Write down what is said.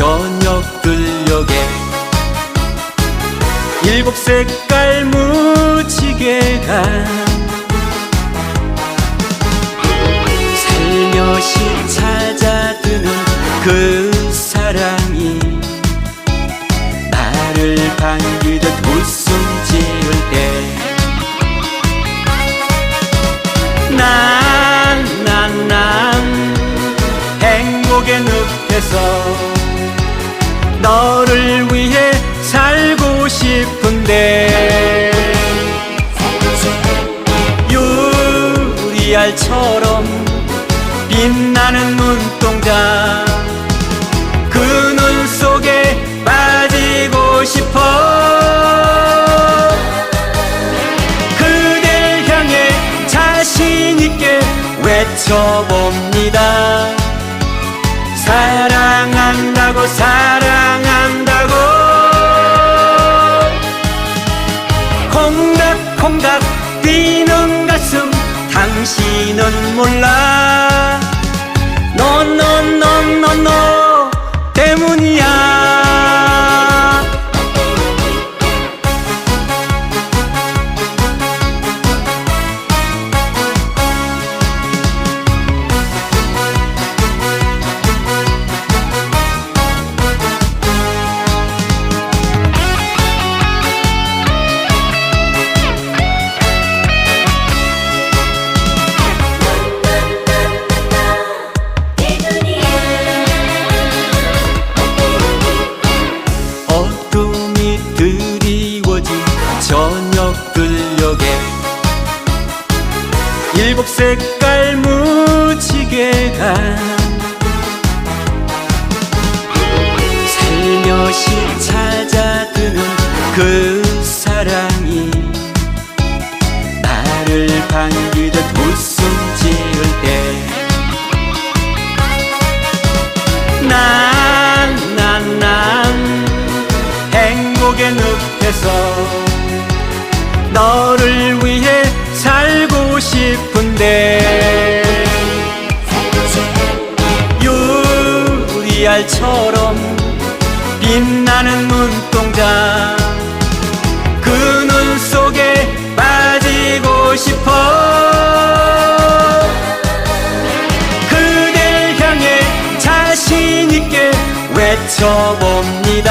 저녁 들녘에 일곱 색깔 무지개가 살며시 찾아드는 그 사랑이 나를 반기듯 웃음 지을 때난난난 행복의 늪에서 싶은데. 유리알처럼 빛나는 눈동자. 그 눈 속에 빠지고 싶어. 그댈 향해 자신 있게 외쳐봅니다 콩닥콩닥 뛰는 가슴 당신은 몰라 색깔 무지개가 살며시 찾아드는 그 사랑이 나를 반기듯 웃음 지을 때난난난 행복의 늪에서 너를 유리알처럼 빛나는 눈동자. 그 눈 속에 빠지고 싶어. 그댈 향해 자신 있게 외쳐봅니다